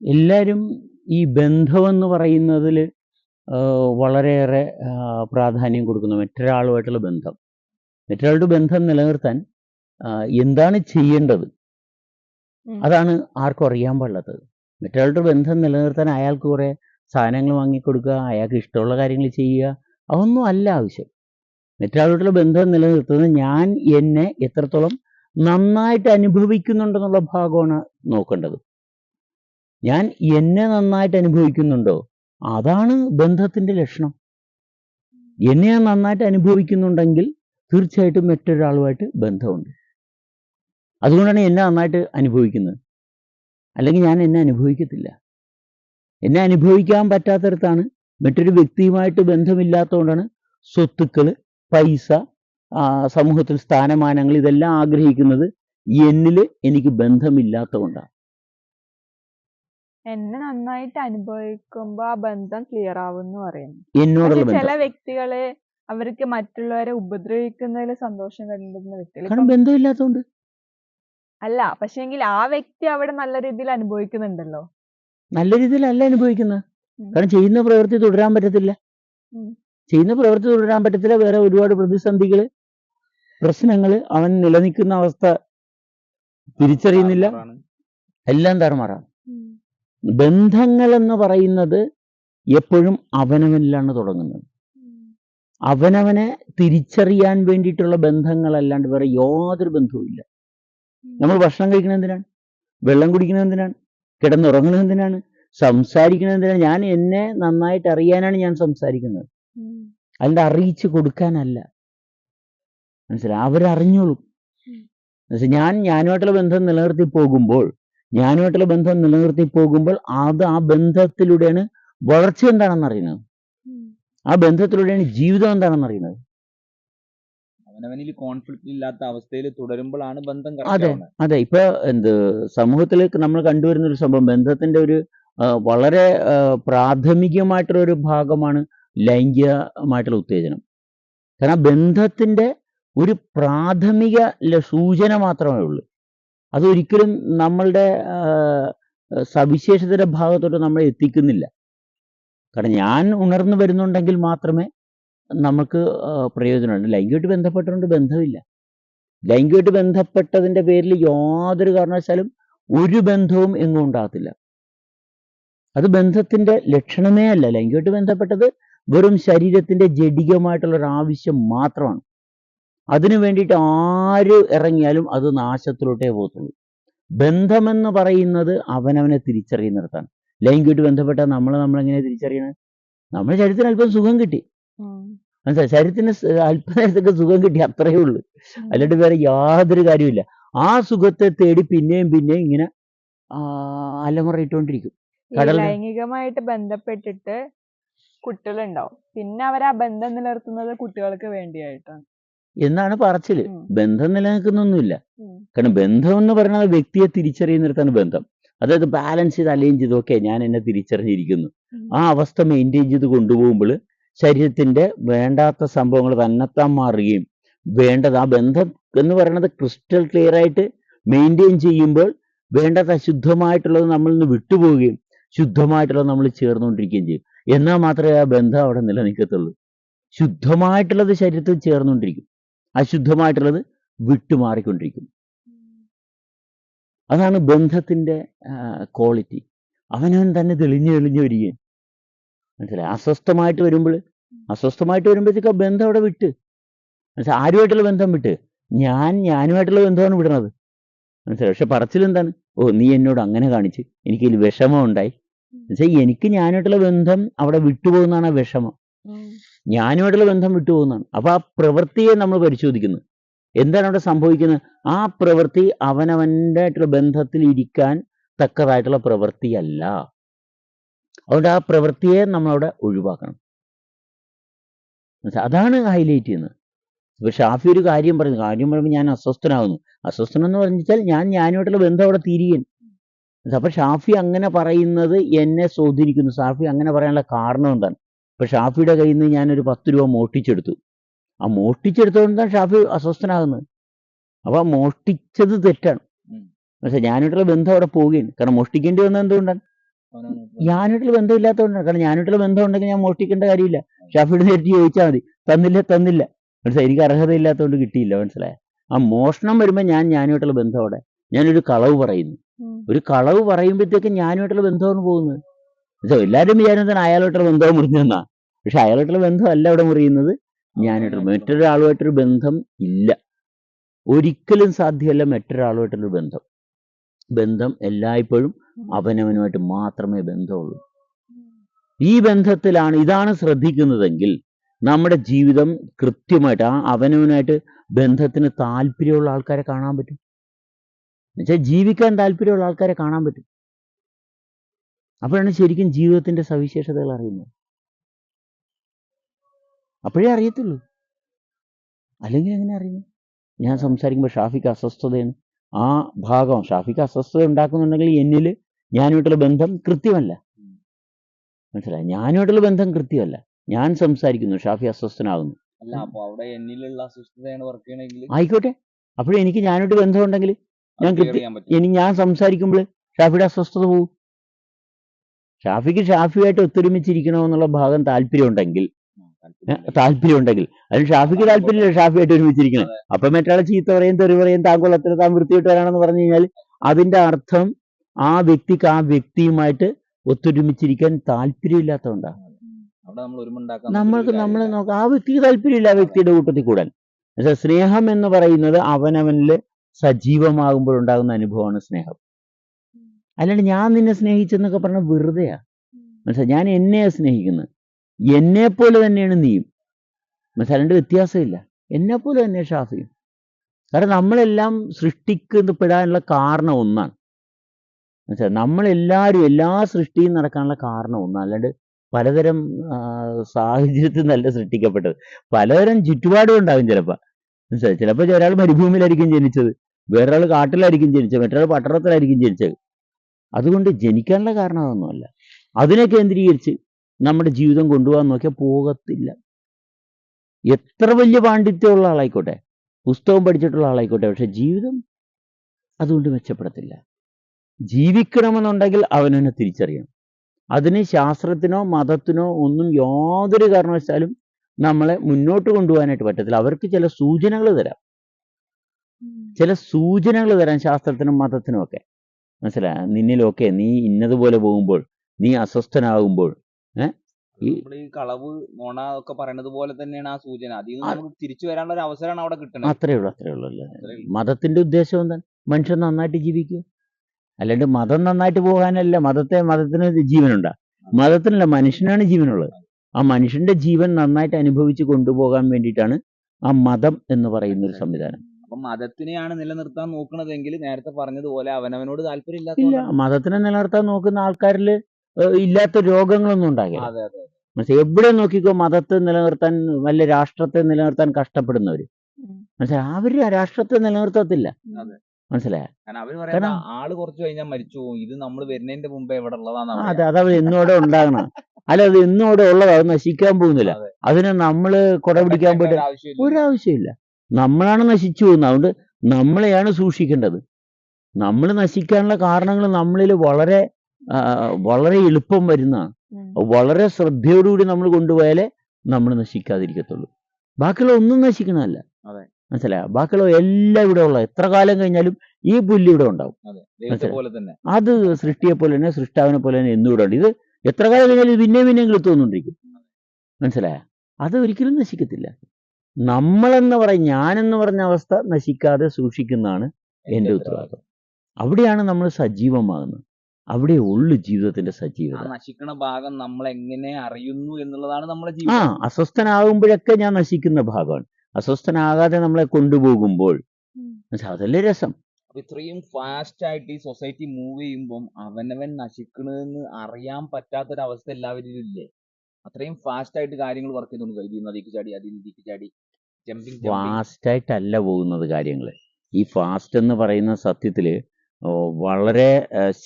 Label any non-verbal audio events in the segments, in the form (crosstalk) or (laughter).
എല്ലാവരും ഈ ബന്ധമെന്ന് പറയുന്നതിൽ വളരെയേറെ പ്രാധാന്യം കൊടുക്കുന്നു മറ്റൊരാളുമായിട്ടുള്ള ബന്ധം. മറ്റൊരാളുടെ ബന്ധം നിലനിർത്താൻ എന്താണ് ചെയ്യേണ്ടത്? അതാണ് ആർക്കും അറിയാൻ പാടില്ലാത്തത്. മറ്റൊരാളുടെ ബന്ധം നിലനിർത്താൻ അയാൾക്ക് കുറേ സാധനങ്ങൾ വാങ്ങിക്കൊടുക്കുക അയാൾക്ക് ഇഷ്ടമുള്ള കാര്യങ്ങൾ ചെയ്യുക അതൊന്നും അല്ല ആവശ്യം. മറ്റൊരാളുമായിട്ടുള്ള ബന്ധം നിലനിർത്തുന്നത് ഞാൻ എന്നെ എത്രത്തോളം നന്നായിട്ട് അനുഭവിക്കുന്നുണ്ടെന്നുള്ള ഭാഗമാണ് നോക്കേണ്ടത്. ഞാൻ എന്നെ നന്നായിട്ട് അനുഭവിക്കുന്നുണ്ടോ? അതാണ് ബന്ധത്തിന്റെ ലക്ഷണം. എന്നെ നന്നായിട്ട് അനുഭവിക്കുന്നുണ്ടെങ്കിൽ തീർച്ചയായിട്ടും മറ്റൊരാളുമായിട്ട് ബന്ധമുണ്ട്. അതുകൊണ്ടാണ് എന്നെ നന്നായിട്ട് അനുഭവിക്കുന്നത്. അല്ലെങ്കിൽ ഞാൻ എന്നെ അനുഭവിക്കത്തില്ല. എന്നെ അനുഭവിക്കാൻ പറ്റാത്തടത്താണ് മറ്റൊരു വ്യക്തിയുമായിട്ട് ബന്ധമില്ലാത്തതുകൊണ്ടാണ് സ്വത്തുക്കൾ പൈസ സമൂഹത്തിൽ സ്ഥാനമാനങ്ങൾ ഇതെല്ലാം ആഗ്രഹിക്കുന്നത്. എന്നിൽ എനിക്ക് ബന്ധമില്ലാത്തതുകൊണ്ടാണ്. എന്നെ നന്നായിട്ട് അനുഭവിക്കുമ്പോ ആ ബന്ധം ക്ലിയർ ആവും എന്ന് പറയുന്നു. എന്നോടുള്ള പക്ഷെ ചില ബന്ധം വ്യക്തികൾ അവർക്ക് മറ്റുള്ളവരെ ഉപദ്രവിക്കുന്നതിൽ സന്തോഷം കണ്ടെത്തുന്ന വ്യക്തികൾ കാരണം ഇപ്പം ബന്ധമില്ലാത്തതുകൊണ്ട് അല്ല പക്ഷെങ്കിൽ ആ വ്യക്തി അവിടെ നല്ല രീതിയിൽ അനുഭവിക്കുന്നുണ്ടല്ലോ. നല്ല രീതിയിലല്ല അനുഭവിക്കുന്നത് ഉം. കാരണം ചെയ്യുന്ന പ്രവൃത്തി തുടരാൻ പറ്റത്തില്ല. ഉം. ചെയ്യുന്ന പ്രവൃത്തി തുടരാൻ പറ്റത്തില്ല. വേറെ ഒരുപാട് പ്രതിസന്ധികൾ പ്രശ്നങ്ങൾ അവൻ നിലനിൽക്കുന്ന അവസ്ഥ തിരിച്ചറിയുന്നില്ല. എല്ലാം താറുമാറാണ്. ഉം. ബന്ധങ്ങൾ എന്ന് പറയുന്നത് എപ്പോഴും അവനവനിലാണ് തുടങ്ങുന്നത്. അവനവനെ തിരിച്ചറിയാൻ വേണ്ടിയിട്ടുള്ള ബന്ധങ്ങളല്ലാണ്ട് വേറെ യാതൊരു ബന്ധവുമില്ല നമ്മൾ ഭക്ഷണം കഴിക്കുന്നത് എന്തിനാണ്? വെള്ളം കുടിക്കുന്നത് എന്തിനാണ്? കിടന്നുറങ്ങുന്നത് എന്തിനാണ്? സംസാരിക്കുന്നത് എന്തിനാണ്? ഞാൻ എന്നെ നന്നായിട്ട് അറിയാനാണ് ഞാൻ സംസാരിക്കുന്നത്. അതിന്റെ അല്ലാണ്ട് അറിയിച്ചു കൊടുക്കാനല്ല. മനസ്സിലായി? അവരറിഞ്ഞോളും. എന്നുവെച്ചാൽ ഞാൻ ഞാനുമായിട്ടുള്ള ബന്ധം നിലനിർത്തി പോകുമ്പോൾ ഞാനുമായിട്ടുള്ള ബന്ധം നിലനിർത്തി പോകുമ്പോൾ അത് ആ ബന്ധത്തിലൂടെയാണ് വളർച്ച എന്താണെന്ന് അറിയുന്നത്. ആ ബന്ധത്തിലൂടെയാണ് ജീവിതം എന്താണെന്ന് അറിയുന്നത്. അവനവനിൽ കോൺഫ്ലിക്റ്റ് ഇല്ലാത്ത അവസ്ഥയിൽ തുടരുമ്പോഴാണ് ബന്ധം അതെ അതെ. ഇപ്പൊ എന്ത് സമൂഹത്തിലേക്ക് നമ്മൾ കണ്ടുവരുന്ന ഒരു സംഭവം ബന്ധത്തിന്റെ ഒരു വളരെ പ്രാഥമികമായിട്ടുള്ള ഒരു ഭാഗമാണ് ലൈംഗികമായിട്ടുള്ള ഉത്തേജനം. കാരണം ബന്ധത്തിന്റെ ഒരു പ്രാഥമിക സൂചന മാത്രമേ ഉള്ളൂ. അതൊരിക്കലും നമ്മളുടെ സവിശേഷതയുടെ ഭാഗത്തോട്ട് നമ്മളെ എത്തിക്കുന്നില്ല. കാരണം ഞാൻ ഉണർന്നു വരുന്നുണ്ടെങ്കിൽ മാത്രമേ നമുക്ക് പ്രയോജനമുണ്ട് ലൈംഗികമായിട്ട് ബന്ധപ്പെട്ടുകൊണ്ട് ബന്ധമില്ല. ലൈംഗികമായിട്ട് ബന്ധപ്പെട്ടതിന്റെ പേരിൽ യാതൊരു കാരണവശാലും ഒരു ബന്ധവും എങ്ങും ഉണ്ടാകത്തില്ല. അത് ബന്ധത്തിന്റെ ലക്ഷണമേ അല്ല. ലൈംഗികമായിട്ട് ബന്ധപ്പെട്ടത് വെറും ശരീരത്തിന്റെ ജഡികമായിട്ടുള്ള ഒരു ആവശ്യം മാത്രമാണ്. അതിനു വേണ്ടിയിട്ട് ആര് ഇറങ്ങിയാലും അത് നാശത്തിലോട്ടേ പോകത്തുള്ളൂ. ബന്ധമെന്ന് പറയുന്നത് അവനവനെ തിരിച്ചറിയുന്നിടത്താണ്. ലൈംഗികമായിട്ട് ബന്ധപ്പെട്ട നമ്മൾ നമ്മളെങ്ങനെ തിരിച്ചറിയണത് നമ്മുടെ ശരീരത്തിന് അല്പം സുഖം കിട്ടി. മനസ്സിലായി? ശരീരത്തിന് അല്പനേരത്തൊക്കെ സുഖം കിട്ടി അത്രയേ ഉള്ളൂ. അല്ലാണ്ട് വേറെ യാതൊരു കാര്യമില്ല ആ സുഖത്തെ തേടി പിന്നെയും പിന്നെയും ഇങ്ങനെ ആ, അലമുറയിട്ടുകൊണ്ടിരിക്കും. ലൈംഗികമായിട്ട് ബന്ധപ്പെട്ടിട്ട് കുട്ടികളുണ്ടാവും. പിന്നെ അവർ ആ ബന്ധം നിലനിർത്തുന്നത് കുട്ടികൾക്ക് വേണ്ടിയായിട്ടാണ്. എന്നാണ് പറച്ചിൽ. ബന്ധം നിലനിൽക്കുന്നൊന്നുമില്ല. കാരണം ബന്ധം എന്ന് പറയുന്നത് വ്യക്തിയെ തിരിച്ചറിയുന്നിടത്താണ് ബന്ധം. അതായത് ബാലൻസ് ചെയ്ത് അലൈൻ ചെയ്ത് ഓക്കെ ഞാൻ എന്നെ തിരിച്ചറിഞ്ഞിരിക്കുന്നു. ആ അവസ്ഥ മെയിന്റെയിൻ ചെയ്ത് കൊണ്ടുപോകുമ്പോൾ ശരീരത്തിന്റെ വേണ്ടാത്ത സംഭവങ്ങൾ തന്നെത്താൻ മാറുകയും വേണ്ടത് ആ ബന്ധം എന്ന് പറയുന്നത് ക്രിസ്റ്റൽ ക്ലിയർ ആയിട്ട് മെയിന്റെയിൻ ചെയ്യുമ്പോൾ വേണ്ടത് അശുദ്ധമായിട്ടുള്ളത് നമ്മളിൽ നിന്ന് വിട്ടുപോവുകയും ശുദ്ധമായിട്ടുള്ളത് നമ്മൾ ചേർന്നുകൊണ്ടിരിക്കുകയും ചെയ്യും. എന്നാൽ മാത്രമേ ആ ബന്ധം അവിടെ നിലനിൽക്കത്തുള്ളൂ. ശുദ്ധമായിട്ടുള്ളത് ശരീരത്തിൽ ചേർന്നുകൊണ്ടിരിക്കും. അശുദ്ധമായിട്ടുള്ളത് വിട്ടുമാറിക്കൊണ്ടിരിക്കും അതാണ് ബന്ധത്തിന്റെ ക്വാളിറ്റി അവനവൻ തന്നെ തെളിഞ്ഞു തെളിഞ്ഞു വരികയും മനസ്സിലായി? അസ്വസ്ഥമായിട്ട് വരുമ്പോൾ അസ്വസ്ഥമായിട്ട് വരുമ്പോഴത്തേക്ക് ബന്ധം അവിടെ വിട്ട്. മനസ്സിലായി? ആരുമായിട്ടുള്ള ബന്ധം വിട്ട്? ഞാൻ ഞാനുമായിട്ടുള്ള ബന്ധമാണ് വിടണത് മനസ്സിലായി? പക്ഷെ പറച്ചിലെന്താണ് ഓ നീ എന്നോട് അങ്ങനെ കാണിച്ച് എനിക്ക് വിഷമം ഉണ്ടായി. എന്നുവെച്ചാൽ എനിക്ക് ഞാനായിട്ടുള്ള ബന്ധം അവിടെ വിട്ടുപോകുന്നതാണ് ആ വിഷമം. ഞാനുമായിട്ടുള്ള ബന്ധം വിട്ടുപോകുന്നതാണ്. അപ്പൊ ആ പ്രവൃത്തിയെ നമ്മൾ പരിശോധിക്കുന്നു. എന്താണ് അവിടെ സംഭവിക്കുന്നത്? ആ പ്രവൃത്തി അവനവന്റെ ആയിട്ടുള്ള ബന്ധത്തിൽ ഇരിക്കാൻ തക്കതായിട്ടുള്ള പ്രവൃത്തിയല്ല. അതുകൊണ്ട് ആ പ്രവൃത്തിയെ നമ്മളവിടെ ഒഴിവാക്കണം? അതാണ് ഹൈലൈറ്റ് ചെയ്യുന്നത്. ഇപ്പൊ ഷാഫി ഒരു കാര്യം പറയുന്നു. കാര്യം പറയുമ്പോൾ ഞാൻ അസ്വസ്ഥനാകുന്നു. അസ്വസ്ഥനം എന്ന് പറഞ്ഞാൽ ഞാൻ ഞാനുമായിട്ടുള്ള ബന്ധം അവിടെ തിരികെ. അപ്പൊ ഷാഫി അങ്ങനെ പറയുന്നത് എന്നെ സ്വാധീനിക്കുന്നു. ഷാഫി അങ്ങനെ പറയാനുള്ള കാരണം എന്താണ്? ഇപ്പൊ ഷാഫിയുടെ കയ്യിൽ നിന്ന് ഞാനൊരു പത്ത് രൂപ മോഷ്ടിച്ചെടുത്തു. ആ മോഷ്ടിച്ചെടുത്തോണ്ടാണ് ഷാഫി അസ്വസ്ഥനാകുന്നത്. അപ്പൊ ആ മോഷ്ടിച്ചത് തെറ്റാണ്. പക്ഷേ ഞാനായിട്ടുള്ള ബന്ധം അവിടെ പോവുകയാണ്. കാരണം മോഷ്ടിക്കേണ്ടി വന്നത് എന്തുകൊണ്ടാണ്? ഞാനായിട്ടുള്ള ബന്ധമില്ലാത്തതുകൊണ്ടാണ്. കാരണം ഞാനായിട്ടുള്ള ബന്ധം ഉണ്ടെങ്കിൽ ഞാൻ മോഷ്ടിക്കേണ്ട കാര്യമില്ല. ഷാഫിയുടെ നേരിട്ട് ചോദിച്ചാൽ മതി. തന്നില്ല തന്നില്ല. മനസ്സിലായി? എനിക്ക് അർഹതയില്ലാത്തതുകൊണ്ട് കിട്ടിയില്ല. മനസ്സിലായ? ആ മോഷണം വരുമ്പോൾ ഞാൻ ഞാനുമായിട്ടുള്ള ബന്ധം അവിടെ. ഞാനൊരു കളവ് പറയുന്നു. ഒരു കളവ് പറയുമ്പോഴത്തേക്ക് ഞാനുമായിട്ടുള്ള ബന്ധമാണ് പോകുന്നത്. എന്നുവെച്ചാൽ എല്ലാവരും വിചാരിച്ചതാണ് അയാളായിട്ടുള്ള ബന്ധം മുറിഞ്ഞെന്നാ പക്ഷെ ബന്ധം ബന്ധമല്ല ഇവിടെ മുറിയുന്നത്. ഞാനായിട്ടുള്ള മറ്റൊരാളുമായിട്ടൊരു ബന്ധം ഇല്ല. ഒരിക്കലും സാധ്യമല്ല മറ്റൊരാളുമായിട്ടൊരു ബന്ധം. ബന്ധം എല്ലായ്പ്പോഴും അവനവനുമായിട്ട് മാത്രമേ ബന്ധമുള്ളൂ. ഈ ബന്ധത്തിലാണ് ഇതാണ് ശ്രദ്ധിക്കുന്നതെങ്കിൽ നമ്മുടെ ജീവിതം കൃത്യമായിട്ട് ആ അവനവനായിട്ട് ബന്ധത്തിന് താല്പര്യമുള്ള ആൾക്കാരെ കാണാൻ പറ്റും. എന്നുവെച്ചാൽ ജീവിക്കാൻ താല്പര്യമുള്ള ആൾക്കാരെ കാണാൻ പറ്റും. അപ്പോഴാണ് ശരിക്കും ജീവിതത്തിന്റെ സവിശേഷതകൾ അറിയുന്നത്. അപ്പോഴേ അറിയത്തുള്ളൂ. അല്ലെങ്കിൽ എങ്ങനെ അറിയുന്നു ഞാൻ സംസാരിക്കുമ്പോൾ ഷാഫിക്ക് അസ്വസ്ഥതയാണ്. ആ ഭാഗം ഷാഫിക്ക് അസ്വസ്ഥത ഉണ്ടാക്കുന്നുണ്ടെങ്കിൽ എന്നിൽ ഞാനുമായിട്ടുള്ള ബന്ധം കൃത്യമല്ല. മനസ്സിലായി? ഞാനുമായിട്ടുള്ള ബന്ധം കൃത്യമല്ല. ഞാൻ സംസാരിക്കുന്നു ഷാഫി അസ്വസ്ഥനാകുന്നു. അല്ല അപ്പൊ അവിടെ എന്നിലുള്ള അസ്വസ്ഥതയാണ് വർക്ക് ചെയ്യണമെങ്കിൽ ആയിക്കോട്ടെ. അപ്പോഴും എനിക്ക് ഞാനായിട്ട് ബന്ധമുണ്ടെങ്കിൽ ഞാൻ കൃത്യം ഇനി ഞാൻ സംസാരിക്കുമ്പോൾ ഷാഫിയുടെ അസ്വസ്ഥത പോകും ഷാഫിക്ക് ഷാഫിയായിട്ട് ഒത്തൊരുമിച്ചിരിക്കണമെന്നുള്ള ഭാഗം താല്പര്യമുണ്ടെങ്കിൽ. താല്പര്യമുണ്ടെങ്കിൽ. അതിന് ഷാഫിക്ക് താല്പര്യമില്ല ഷാഫിയായിട്ട് ഒരുമിച്ചിരിക്കണം. അപ്പൊ മറ്റാളെ ചീത്ത പറയും തെറി പറയും താൻ കൊള്ളത്തിന് താൻ വൃത്തിയിട്ടവരാണെന്ന് പറഞ്ഞു കഴിഞ്ഞാൽ അതിന്റെ അർത്ഥം ആ വ്യക്തിക്ക് ആ വ്യക്തിയുമായിട്ട് ഒത്തൊരുമിച്ചിരിക്കാൻ താല്പര്യമില്ലാത്തതുകൊണ്ടാണ് നമ്മൾ നമ്മൾക്ക് നമ്മളെ നോക്കാം ആ വ്യക്തിക്ക് താല്പര്യമില്ല ആ വ്യക്തിയുടെ കൂട്ടത്തിൽ കൂടാൻ. പക്ഷെ സ്നേഹം എന്ന് പറയുന്നത് അവനവനിൽ സജീവമാകുമ്പോഴുണ്ടാകുന്ന അനുഭവമാണ് സ്നേഹം. അല്ലാണ്ട് ഞാൻ നിന്നെ സ്നേഹിച്ചെന്നൊക്കെ പറഞ്ഞ വെറുതെയാ. മനസ്സിലായി ഞാൻ എന്നെയാ സ്നേഹിക്കുന്നത് എന്നെ പോലെ തന്നെയാണ് നീയും. മനസ്സിലായി രണ്ട് വ്യത്യാസമില്ല. എന്നെ പോലെ തന്നെ ഷാഫിയും കാരണം നമ്മളെല്ലാം സൃഷ്ടിക്കപ്പെടാനുള്ള കാരണം ഒന്നാണ്. മനസ്സിലായി നമ്മളെല്ലാവരും എല്ലാ സൃഷ്ടിയും നടക്കാനുള്ള കാരണം ഒന്നാണ്. അല്ലാണ്ട് പലതരം സാഹചര്യത്തിൽ നല്ല സൃഷ്ടിക്കപ്പെട്ടത്. പലതരം ചുറ്റുപാടും ഉണ്ടാകും ചിലപ്പോൾ മനസ്സിലായി? ചിലപ്പോൾ ഒരാൾ മരുഭൂമിയിലായിരിക്കും ജനിച്ചത്. വേറൊരാൾ കാട്ടിലായിരിക്കും ജനിച്ചത്. മറ്റൊരാൾ പട്ടണത്തിലായിരിക്കും ജനിച്ചത്. അതുകൊണ്ട് ജനിക്കാനുള്ള കാരണം അതൊന്നുമല്ല. അതിനെ കേന്ദ്രീകരിച്ച് നമ്മുടെ ജീവിതം കൊണ്ടുപോകാൻ നോക്കിയാൽ പോകത്തില്ല. എത്ര വലിയ പാണ്ഡിത്യമുള്ള ആളായിക്കോട്ടെ പുസ്തകം പഠിച്ചിട്ടുള്ള ആളായിക്കോട്ടെ പക്ഷെ ജീവിതം അതുകൊണ്ട് മെച്ചപ്പെടത്തില്ല. ജീവിക്കണമെന്നുണ്ടെങ്കിൽ അവനെന്നെ തിരിച്ചറിയണം. അതിന് ശാസ്ത്രത്തിനോ മതത്തിനോ ഒന്നും യാതൊരു കാരണവശാലും നമ്മളെ മുന്നോട്ട് കൊണ്ടുപോകാനായിട്ട് പറ്റത്തില്ല. അവർക്ക് ചില സൂചനകൾ തരാം. ചില സൂചനകൾ തരാം ശാസ്ത്രത്തിനും മതത്തിനും ഒക്കെ. മനസ്സിലായ നിന്നിലൊക്കെ നീ ഇന്നതുപോലെ പോകുമ്പോൾ നീ അസ്വസ്ഥനാകുമ്പോൾ ഈ- കളവ് നോണ ഒക്കെ പറയുന്നത് പോലെ തന്നെയാണ് ആ സൂചന. അതിൽ നിന്ന് നമുക്ക് തിരിച്ചു വരാനുള്ള ഒരു അവസരമാണ് അവിടെ കിട്ടുന്നത് അത്രേ ഉള്ളൂ അത്രേ ഉള്ളൂ. അല്ലേ? മതത്തിന്റെ ഉദ്ദേശം എന്താണ്? മനുഷ്യൻ നന്നായിട്ട് ജീവിക്കുക അല്ലാണ്ട് മതം നന്നായിട്ട് പോകാനല്ല മതത്തെ മതത്തിന് ജീവനുണ്ടാ. മതത്തിനല്ല മനുഷ്യനാണ് ജീവനുള്ളത്. ആ മനുഷ്യന്റെ ജീവൻ നന്നായിട്ട് അനുഭവിച്ച് കൊണ്ടുപോകാൻ വേണ്ടിയിട്ടാണ് ആ മതം എന്ന് പറയുന്ന ഒരു സംവിധാനം. അപ്പൊ മതത്തിനെയാണ് നിലനിർത്താൻ നോക്കണതെങ്കിൽ നേരത്തെ പറഞ്ഞതുപോലെ അവനവനോട് താല്പര്യം ഇല്ല മതത്തിനെ നിലനിർത്താൻ നോക്കുന്ന ആൾക്കാരിൽ ഇല്ലാത്ത രോഗങ്ങളൊന്നും ഉണ്ടാകില്ല. അതെ അതെ മനസ്സിലായി എവിടെ നോക്കിക്കോ മതത്തെ നിലനിർത്താൻ വല്ല രാഷ്ട്രത്തെ നിലനിർത്താൻ കഷ്ടപ്പെടുന്നവര്. മനസ്സിലായി അവർ ആ രാഷ്ട്രത്തെ നിലനിർത്തത്തില്ല. മനസ്സിലായ? ആൾ കുറച്ച് കഴിഞ്ഞാൽ മരിച്ചു പോകും ഇത് നമ്മൾ വരുന്നതിന്റെ മുമ്പേ ആ, അവർ അതെ അതവർ എന്നോടെ ഉണ്ടാകണം. അല്ല അത് എന്നോടെ ഉള്ളതാ അത് നശിക്കാൻ പോകുന്നില്ല. അതെ. അതിനെ നമ്മൾ കുട പിടിക്കാൻ പോയിട്ട്. ഒരാവശ്യമില്ല. നമ്മളാണ് നശിച്ചു പോകുന്നത്. അതുകൊണ്ട് നമ്മളെയാണ് സൂക്ഷിക്കേണ്ടത്. നമ്മൾ നശിക്കാനുള്ള കാരണങ്ങൾ നമ്മളിൽ വളരെ വളരെ എളുപ്പം വരുന്നതാണ്. വളരെ ശ്രദ്ധയോടുകൂടി നമ്മൾ കൊണ്ടുപോയാലേ നമ്മൾ നശിക്കാതിരിക്കത്തുള്ളൂ. ബാക്കിയുള്ള ഒന്നും നശിക്കണമല്ല. മനസ്സിലായോ? ബാക്കിയുള്ള എല്ലാം ഇവിടെ ഉള്ള എത്ര കാലം കഴിഞ്ഞാലും ഈ പുല്ല് ഇവിടെ ഉണ്ടാവും. അത്. സൃഷ്ടിയെ പോലെ തന്നെ സൃഷ്ടാവിനെ പോലെ തന്നെ എന്നും ഇവിടെ ഉണ്ട്. ഇത് എത്ര കാലം കഴിഞ്ഞാലും ഇത് പിന്നെയും പിന്നെയും കിളുത്തുകൊണ്ടിരിക്കും മനസ്സിലായ? അത് ഒരിക്കലും നശിക്കത്തില്ല. നമ്മളെന്ന് പറയും ഞാനെന്ന് പറഞ്ഞ അവസ്ഥ നശിക്കാതെ സൂക്ഷിക്കുന്നതാണ് എന്റെ ഉത്തരവാദിത്വം അവിടെയാണ് നമ്മൾ സജീവമാകുന്നത്. അവിടെ ഉള്ളു ജീവിതത്തിന്റെ ആ സജീവത നശിക്കുന്ന ഭാഗം നമ്മൾ എങ്ങനെ അറിയുന്നു എന്നുള്ളതാണ് നമ്മുടെ ആ ജീവിതം. അസ്വസ്ഥനാകുമ്പോഴൊക്കെ ഞാൻ നശിക്കുന്ന ഭാഗമാണ്. അസ്വസ്ഥനാകാതെ നമ്മളെ കൊണ്ടുപോകുമ്പോൾ. അതല്ലേ രസം. ഇത്രയും ഫാസ്റ്റ് ആയിട്ട് ഈ സൊസൈറ്റി മൂവ് ചെയ്യുമ്പോൾ അവനവൻ നശിക്കണെന്ന് അറിയാൻ പറ്റാത്തൊരവസ്ഥ എല്ലാവരിലും ഇല്ലേ? അത്രയും ഫാസ്റ്റ് ആയിട്ട് കാര്യങ്ങൾ വർക്ക് ചെയ്തുകൊണ്ട് ഇത് നദിക്ക് ചാടി അതിൽ നദിക്ക് ചാടി ഫാസ്റ്റായിട്ടല്ല പോകുന്നത് കാര്യങ്ങൾ ഈ ഫാസ്റ്റ് എന്ന് പറയുന്ന സത്യത്തിൽ വളരെ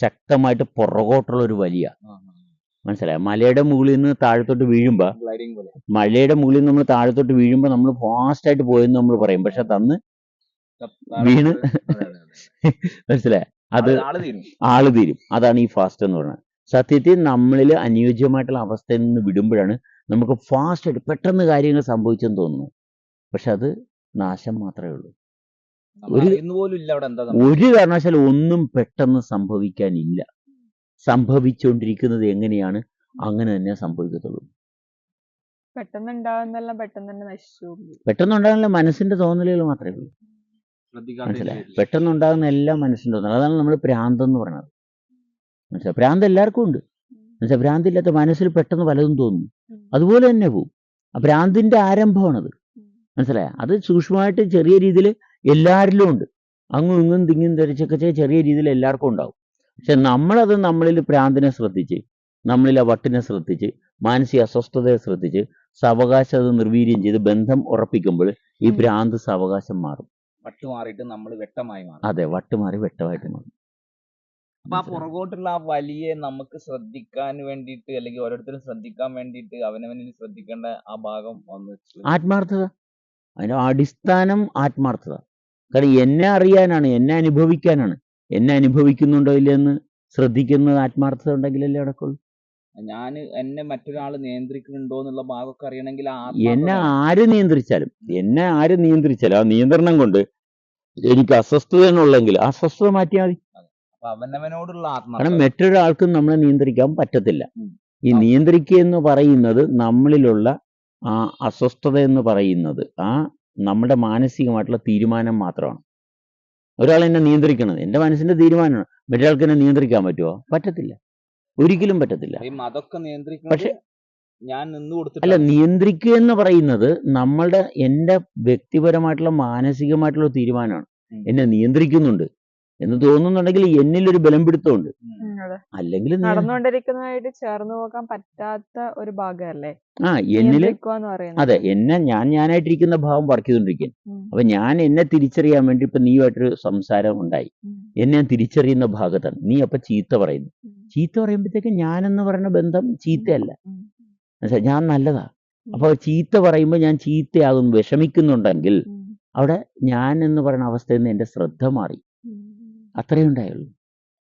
ശക്തമായിട്ട് പുറകോട്ടുള്ള ഒരു വലിയ മനസ്സിലായി? മലയുടെ മുകളിൽ നിന്ന് താഴത്തോട്ട് വീഴുമ്പോൾ മലയുടെ മുകളിൽ നിന്ന് നമ്മൾ താഴത്തോട്ട് വീഴുമ്പോൾ നമ്മൾ ഫാസ്റ്റായിട്ട് പോയെന്ന് നമ്മൾ പറയും. പക്ഷെ തന്ന് വീണ്. (laughs) മനസ്സിലായോ? അത് ആൾ തീരും. അതാണ് ഈ ഫാസ്റ്റ് എന്ന് പറയുന്നത്. സത്യത്തിൽ നമ്മളിൽ അനുയോജ്യമായിട്ടുള്ള അവസ്ഥയിൽ നിന്ന് വിടുമ്പോഴാണ് നമുക്ക് ഫാസ്റ്റ് ആയിട്ട് പെട്ടെന്ന് കാര്യങ്ങൾ സംഭവിച്ചെന്ന് തോന്നുന്നു പക്ഷെ അത് നാശം മാത്രമേ ഉള്ളൂ. ഒരു-. ഒരു കാരണവശാലും ഒന്നും പെട്ടെന്ന് സംഭവിക്കാനില്ല സംഭവിച്ചുകൊണ്ടിരിക്കുന്നത് എങ്ങനെയാണ്? അങ്ങനെ തന്നെ സംഭവിക്കത്തുള്ളൂ. പെട്ടെന്ന് തന്നെ നശിച്ചു. പെട്ടെന്നുണ്ടാകുന്ന മനസ്സിന്റെ തോന്നലുകൾ മാത്രമേ ഉള്ളൂ. മനസ്സിലായി? പെട്ടെന്ന് പെട്ടെന്നുണ്ടാകുന്ന എല്ലാം മനസ്സിന്റെ തോന്നൽ. അതാണ് നമ്മൾ ഭ്രാന്തെന്ന് പറയുന്നത് മനസ്സിലായി? ഭ്രാന്ത് എല്ലാവർക്കും ഉണ്ട്. മനസ്സിലായി? ഭ്രാന്തില്ലാത്ത മനസ്സിൽ പെട്ടെന്ന് പലതും തോന്നും. അതുപോലെ തന്നെ പോവും. ആ ഭ്രാന്തിന്റെ ആരംഭമാണത്. മനസ്സിലായ? അത് സൂക്ഷ്മമായിട്ട് ചെറിയ രീതിയിൽ എല്ലാവരിലും ഉണ്ട്. അങ്ങും ഇങ്ങും തിങ്ങും തിരിച്ചൊക്കെ ചെറിയ രീതിയിൽ എല്ലാവർക്കും ഉണ്ടാവും. പക്ഷെ നമ്മളത് നമ്മളിൽ പ്രാന്തിനെ ശ്രദ്ധിച്ച് നമ്മളിൽ ആ വട്ടിനെ ശ്രദ്ധിച്ച് മാനസിക അസ്വസ്ഥതയെ ശ്രദ്ധിച്ച് സാവകാശം നിർവീര്യം ചെയ്ത് ബന്ധം ഉറപ്പിക്കുമ്പോൾ ഈ. ഭ്രാന്ത് സാവകാശം മാറും. വട്ട് മാറിയിട്ട് നമ്മൾ വെട്ടമായി മാറും. അതെ വട്ട് മാറി വെട്ടമായിട്ട് മാറും. അപ്പൊ ആ പുറകോട്ടുള്ള ആ വലിയ നമുക്ക് ശ്രദ്ധിക്കാൻ വേണ്ടിയിട്ട് അല്ലെങ്കിൽ ഓരോരുത്തരും ശ്രദ്ധിക്കാൻ വേണ്ടിയിട്ട് അവനവനിൽ ശ്രദ്ധിക്കേണ്ട ആ ഭാഗം വന്നു ആത്മാർത്ഥത? അതിന്റെ അടിസ്ഥാനം ആത്മാർത്ഥത. കാരണം എന്നെ അറിയാനാണ് എന്നെ അനുഭവിക്കാനാണ്. എന്നെ അനുഭവിക്കുന്നുണ്ടോ ഇല്ലെന്ന് ശ്രദ്ധിക്കുന്നത് ആത്മാർത്ഥത ഉണ്ടെങ്കിലല്ലേ നടക്കുള്ളൂ. ഞാൻ എന്നെ മറ്റൊരാൾ നിയന്ത്രിക്കുന്നുണ്ടോ എന്നുള്ള ഭാഗമൊക്കെ അറിയണമെങ്കിൽ എന്നെ ആര് നിയന്ത്രിച്ചാലും എന്നെ ആര് നിയന്ത്രിച്ചാലും ആ നിയന്ത്രണം കൊണ്ട് എനിക്ക് അസ്വസ്ഥത എന്നുള്ളെങ്കിൽ അസ്വസ്ഥത മാറ്റിയാൽ മതി. അവനവനോടുള്ള കാരണം മറ്റൊരാൾക്കും നമ്മളെ നിയന്ത്രിക്കാൻ പറ്റത്തില്ല. ഈ. നിയന്ത്രിക്കുക എന്ന് പറയുന്നത് നമ്മളിലുള്ള ആ അസ്വസ്ഥത എന്ന് പറയുന്നത് ആ നമ്മുടെ മാനസികമായിട്ടുള്ള തീരുമാനം മാത്രമാണ്. ഒരാൾ എന്നെ നിയന്ത്രിക്കണത്. എന്റെ മനസ്സിന്റെ തീരുമാനമാണ്. മറ്റൊരാൾക്ക് എന്നെ നിയന്ത്രിക്കാൻ പറ്റുമോ പറ്റത്തില്ല. ഒരിക്കലും പറ്റത്തില്ല. പക്ഷെ- ഞാൻ നിന്ന് അല്ല നിയന്ത്രിക്കുക എന്ന് പറയുന്നത് നമ്മളുടെ എന്റെ വ്യക്തിപരമായിട്ടുള്ള മാനസികമായിട്ടുള്ള തീരുമാനമാണ്. എന്നെ നിയന്ത്രിക്കുന്നുണ്ട്. എന്ന് തോന്നുന്നുണ്ടെങ്കിൽ എന്നിൽ ഒരു ബലം പിടുത്തമുണ്ട്. അല്ലെങ്കിൽ നടന്നുകൊണ്ടിരിക്കുന്നതായിട്ട് ചേർന്ന് പോകാൻ പറ്റാത്ത ഒരു ഭാഗമല്ലേ? ആ എന്നിൽ അതെ എന്നെ ഞാൻ ഞാനായിട്ടിരിക്കുന്ന ഭാവം വർക്ക് ചെയ്തുകൊണ്ടിരിക്കുകയാണ്. ഉം, അപ്പൊ ഞാൻ എന്നെ തിരിച്ചറിയാൻ വേണ്ടി ഇപ്പൊ നീയുമായിട്ടൊരു സംസാരം ഉണ്ടായി. എന്നെ ഞാൻ തിരിച്ചറിയുന്ന ഭാഗത്താണ്. നീ അപ്പൊ ചീത്ത പറയുന്നു. ചീത്ത പറയുമ്പോഴത്തേക്ക് ഞാൻ എന്ന് പറയുന്ന ബന്ധം ചീത്തയല്ല. ഞാൻ നല്ലതാ. അപ്പൊ ചീത്ത പറയുമ്പോൾ ഞാൻ ചീത്തയാകും വിഷമിക്കുന്നുണ്ടെങ്കിൽ അവിടെ ഞാൻ എന്ന് പറയുന്ന അവസ്ഥയിൽ നിന്ന് എന്റെ ശ്രദ്ധ മാറി. അത്രയേ ഉണ്ടായുള്ളൂ.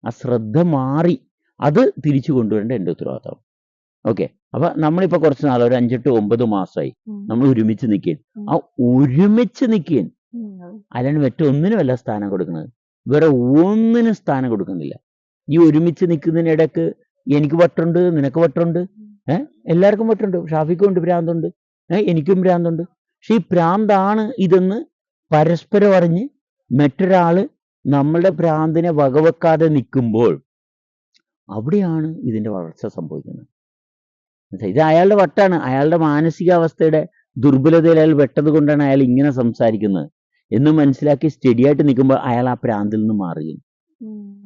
ആ ശ്രദ്ധ മാറി അത് തിരിച്ചു കൊണ്ടുവരേണ്ട എന്റെ ഉത്തരവാദിത്തം. ഓക്കെ. അപ്പൊ നമ്മളിപ്പോ കുറച്ച് നാൾ ഒരു അഞ്ചെട്ട് ഒമ്പത് മാസമായി നമ്മൾ ഒരുമിച്ച് നിൽക്കുകയും ആ ഒരുമിച്ച് നിൽക്കുകയും അല്ലാണ്ട് മറ്റേ ഒന്നിനും അല്ല സ്ഥാനം കൊടുക്കുന്നത്. വേറെ ഒന്നിനും സ്ഥാനം കൊടുക്കുന്നില്ല. ഈ ഒരുമിച്ച് നിൽക്കുന്നതിനിടക്ക് എനിക്ക് വട്ടുണ്ട് നിനക്ക് വട്ടുണ്ട്. ഏഹ് എല്ലാവർക്കും വട്ടുണ്ട്. ഷാഫിക്കും ഉണ്ട് ഭ്രാന്തുണ്ട് ഏഹ് എനിക്കും ഭ്രാന്തുണ്ട്. പക്ഷെ ഈ ഭ്രാന്താണ് ഇതെന്ന് പരസ്പരം അറിഞ്ഞ് മറ്റൊരാൾ നമ്മളുടെ ഭ്രാന്തിനെ വകവെക്കാതെ നിൽക്കുമ്പോൾ അവിടെയാണ് ഇതിന്റെ വളർച്ച സംഭവിക്കുന്നത്. ഇത് അയാളുടെ വട്ടാണ്. അയാളുടെ മാനസികാവസ്ഥയുടെ ദുർബലതയിൽ അയാൾ വെട്ടത് കൊണ്ടാണ് അയാൾ ഇങ്ങനെ സംസാരിക്കുന്നത്. എന്ന് മനസ്സിലാക്കി സ്റ്റഡി ആയിട്ട് നിൽക്കുമ്പോൾ അയാൾ ആ പ്രാന്തിൽ നിന്ന് മാറുകയും